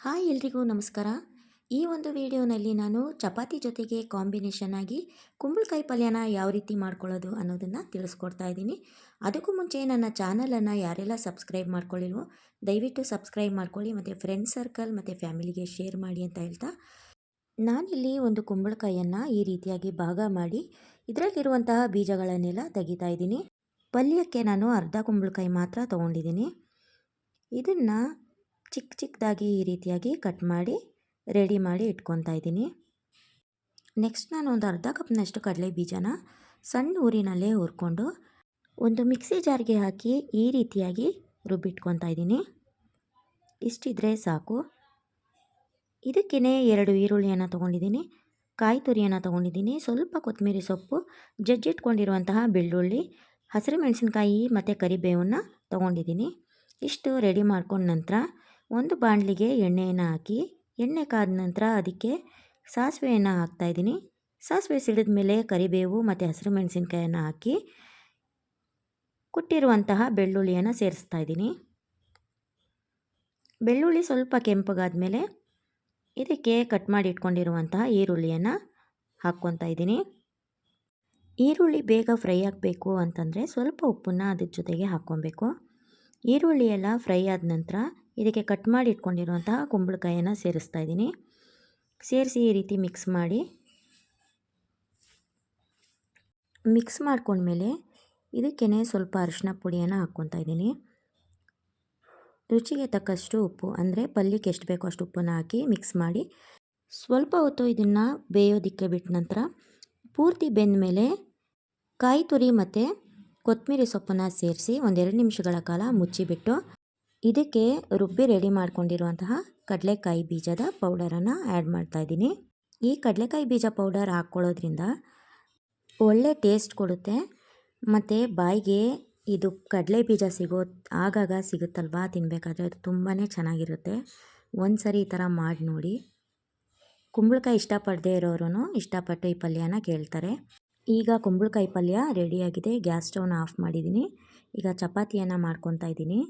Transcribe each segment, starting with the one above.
Hi ಎಲ್ರಿಗೂ ನಮಸ್ಕಾರ. ಈ ಒಂದು ವಿಡಿಯೋನಲ್ಲಿ ನಾನು ಚಪಾತಿ ಜೊತೆಗೆ ಕಾಂಬಿನೇಷನ್ ಆಗಿ ಕುಂಬಳಕಾಯಿ ಪಲ್ಯನ ಯಾವ ರೀತಿ ಮಾಡ್ಕೊಳ್ಳೋದು ಅನ್ನೋದನ್ನು ತಿಳಿಸ್ಕೊಡ್ತಾ ಇದ್ದೀನಿ. ಅದಕ್ಕೂ ಮುಂಚೆ ನನ್ನ ಚಾನಲನ್ನು ಯಾರೆಲ್ಲ ಸಬ್ಸ್ಕ್ರೈಬ್ ಮಾಡ್ಕೊಳ್ಳಿಲ್ವೋ, ದಯವಿಟ್ಟು ಸಬ್ಸ್ಕ್ರೈಬ್ ಮಾಡ್ಕೊಳ್ಳಿ, ಮತ್ತು ಫ್ರೆಂಡ್ ಸರ್ಕಲ್ ಮತ್ತು ಫ್ಯಾಮಿಲಿಗೆ ಶೇರ್ ಮಾಡಿ ಅಂತ ಹೇಳ್ತಾ. ನಾನಿಲ್ಲಿ ಒಂದು ಕುಂಬಳಕಾಯಿಯನ್ನು ಈ ರೀತಿಯಾಗಿ ಭಾಗ ಮಾಡಿ, ಇದರಲ್ಲಿರುವಂತಹ ಬೀಜಗಳನ್ನೆಲ್ಲ ತೆಗಿತಾ ಇದ್ದೀನಿ. ಪಲ್ಯಕ್ಕೆ ನಾನು ಅರ್ಧ ಕುಂಬಳಕಾಯಿ ಮಾತ್ರ ತೊಗೊಂಡಿದ್ದೀನಿ. ಇದನ್ನು ಚಿಕ್ಕ ಚಿಕ್ಕದಾಗಿ ಈ ರೀತಿಯಾಗಿ ಕಟ್ ಮಾಡಿ, ರೆಡಿ ಮಾಡಿ ಇಟ್ಕೊತಾ ಇದ್ದೀನಿ. ನೆಕ್ಸ್ಟ್ ನಾನು ಒಂದು ಅರ್ಧ ಕಪ್ನಷ್ಟು ಕಡಲೆ ಬೀಜನ ಸಣ್ಣ ಊರಿನಲ್ಲೇ ಹುರ್ಕೊಂಡು ಒಂದು ಮಿಕ್ಸಿ ಜಾರ್ಗೆ ಹಾಕಿ ಈ ರೀತಿಯಾಗಿ ರುಬ್ಬಿಟ್ಕೊತಾ ಇದ್ದೀನಿ. ಇಷ್ಟಿದ್ರೆ ಸಾಕು. ಇದಕ್ಕೇ ಎರಡು ಈರುಳ್ಳಿಯನ್ನು ತೊಗೊಂಡಿದ್ದೀನಿ, ಕಾಯಿ ತುರಿಯನ್ನು ತೊಗೊಂಡಿದ್ದೀನಿ, ಸ್ವಲ್ಪ ಕೊತ್ತಂಬರಿ ಸೊಪ್ಪು, ಜಜ್ಜಿಟ್ಕೊಂಡಿರುವಂತಹ ಬೆಳ್ಳುಳ್ಳಿ, ಹಸಿರು ಮೆಣಸಿನ್ಕಾಯಿ ಮತ್ತು ಕರಿಬೇವನ್ನು ತೊಗೊಂಡಿದ್ದೀನಿ. ಇಷ್ಟು ರೆಡಿ ಮಾಡ್ಕೊಂಡ ನಂತರ ಒಂದು ಬಾಣಲಿಗೆ ಎಣ್ಣೆಯನ್ನು ಹಾಕಿ, ಎಣ್ಣೆ ಕಾದ ನಂತರ ಅದಕ್ಕೆ ಸಾಸಿವೆಯನ್ನು ಹಾಕ್ತಾಯಿದ್ದೀನಿ ಸಾಸಿವೆ ಸಿಡಿದ ಮೇಲೆ ಕರಿಬೇವು ಮತ್ತು ಹಸಿರು ಮೆಣಸಿನ್ಕಾಯನ್ನು ಹಾಕಿ ಕುಟ್ಟಿರುವಂತಹ ಬೆಳ್ಳುಳ್ಳಿಯನ್ನು ಸೇರಿಸ್ತಾ ಇದ್ದೀನಿ. ಬೆಳ್ಳುಳ್ಳಿ ಸ್ವಲ್ಪ ಕೆಂಪಗಾದ ಮೇಲೆ ಇದಕ್ಕೆ ಕಟ್ ಮಾಡಿ ಇಟ್ಕೊಂಡಿರುವಂತಹ ಈರುಳ್ಳಿಯನ್ನು ಹಾಕ್ಕೊತಾ ಇದ್ದೀನಿ. ಈರುಳ್ಳಿ ಬೇಗ ಫ್ರೈ ಆಗಬೇಕು ಅಂತಂದರೆ ಸ್ವಲ್ಪ ಉಪ್ಪನ್ನು ಅದ್ರ ಜೊತೆಗೆ ಹಾಕ್ಕೊಬೇಕು. ಈರುಳ್ಳಿ ಎಲ್ಲ ಫ್ರೈ ಆದ ನಂತರ ಇದಕ್ಕೆ ಕಟ್ ಮಾಡಿ ಇಟ್ಕೊಂಡಿರುವಂತಹ ಕುಂಬಳಕಾಯಿಯನ್ನು ಸೇರಿಸ್ತಾ ಇದ್ದೀನಿ. ಸೇರಿಸಿ ಈ ರೀತಿ ಮಿಕ್ಸ್ ಮಾಡಿ. ಮಿಕ್ಸ್ ಮಾಡ್ಕೊಂಡ್ಮೇಲೆ ಇದಕ್ಕೇ ಸ್ವಲ್ಪ ಅರಿಶಿನ ಪುಡಿಯನ್ನು ಹಾಕ್ಕೊತಾ ಇದ್ದೀನಿ. ರುಚಿಗೆ ತಕ್ಕಷ್ಟು ಉಪ್ಪು, ಅಂದರೆ ಪಲ್ಯಕ್ಕೆ ಎಷ್ಟು ಬೇಕೋ ಅಷ್ಟು ಉಪ್ಪನ್ನು ಹಾಕಿ ಮಿಕ್ಸ್ ಮಾಡಿ. ಸ್ವಲ್ಪ ಹೊತ್ತು ಇದನ್ನು ಬೇಯೋದಿಕ್ಕೆ ಬಿಟ್ಟ ನಂತರ ಪೂರ್ತಿ ಬೆಂದ ಮೇಲೆ ಕಾಯಿ ತುರಿ ಮತ್ತು ಕೊತ್ತಂಬರಿ ಸೊಪ್ಪನ್ನು ಸೇರಿಸಿ ಒಂದೆರಡು ನಿಮಿಷಗಳ ಕಾಲ ಮುಚ್ಚಿಬಿಟ್ಟು ಇದಕ್ಕೆ ರುಬ್ಬಿ ರೆಡಿ ಮಾಡ್ಕೊಂಡಿರುವಂತಹ ಕಡಲೆಕಾಯಿ ಬೀಜದ ಪೌಡರನ್ನು ಆ್ಯಡ್ ಮಾಡ್ತಾಯಿದ್ದೀನಿ ಈ ಕಡಲೆಕಾಯಿ ಬೀಜ ಪೌಡರ್ ಹಾಕ್ಕೊಳ್ಳೋದ್ರಿಂದ ಒಳ್ಳೆ ಟೇಸ್ಟ್ ಕೊಡುತ್ತೆ. ಮತ್ತು ಬಾಯಿಗೆ ಇದು ಕಡಲೆ ಬೀಜ ಸಿಗೋ ಆಗಾಗ ಸಿಗುತ್ತಲ್ವಾ ತಿನ್ನಬೇಕಾದ್ರೆ ಅದು ತುಂಬಾ ಚೆನ್ನಾಗಿರುತ್ತೆ. ಒಂದು ಸರಿ ಈ ಥರ ಮಾಡಿ ನೋಡಿ. ಕುಂಬಳಕಾಯಿ ಇಷ್ಟಪಡದೇ ಇರೋರು ಇಷ್ಟಪಟ್ಟು ಈ ಪಲ್ಯನ ಕೇಳ್ತಾರೆ. ಈಗ ಕುಂಬಳಕಾಯಿ ಪಲ್ಯ ರೆಡಿಯಾಗಿದೆ ಗ್ಯಾಸ್ ಸ್ಟವ್ನ ಆಫ್ ಮಾಡಿದ್ದೀನಿ. ಈಗ ಚಪಾತಿಯನ್ನು ಮಾಡ್ಕೊತಾ ಇದ್ದೀನಿ.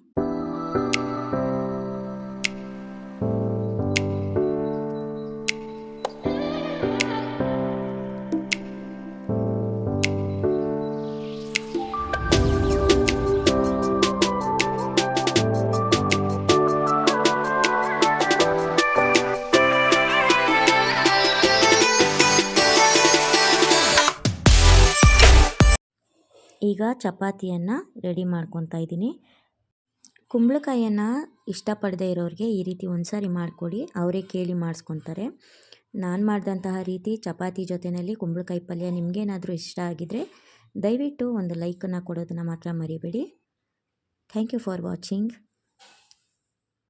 ಈಗ ಚಪಾತಿಯನ್ನು ರೆಡಿ ಮಾಡ್ಕೊತಾ ಇದ್ದೀನಿ. ಕುಂಬಳಕಾಯಿಯನ್ನು ಇಷ್ಟಪಡದೇ ಇರೋರಿಗೆ ಈ ರೀತಿ ಒಂದು ಸಾರಿ ಮಾಡಿಕೊಡಿ, ಅವರೇ ಕೇಳಿ ಮಾಡಿಸ್ಕೊತಾರೆ. ನಾನು ಮಾಡಿದಂತಹ ರೀತಿ ಚಪಾತಿ ಜೊತೆಯಲ್ಲಿ ಕುಂಬಳಕಾಯಿ ಪಲ್ಯ ನಿಮಗೇನಾದರೂ ಇಷ್ಟ ಆಗಿದರೆ ದಯವಿಟ್ಟು ಒಂದು ಲೈಕನ್ನು ಕೊಡೋದನ್ನು ಮಾತ್ರ ಮರಿಬೇಡಿ. Thank you for watching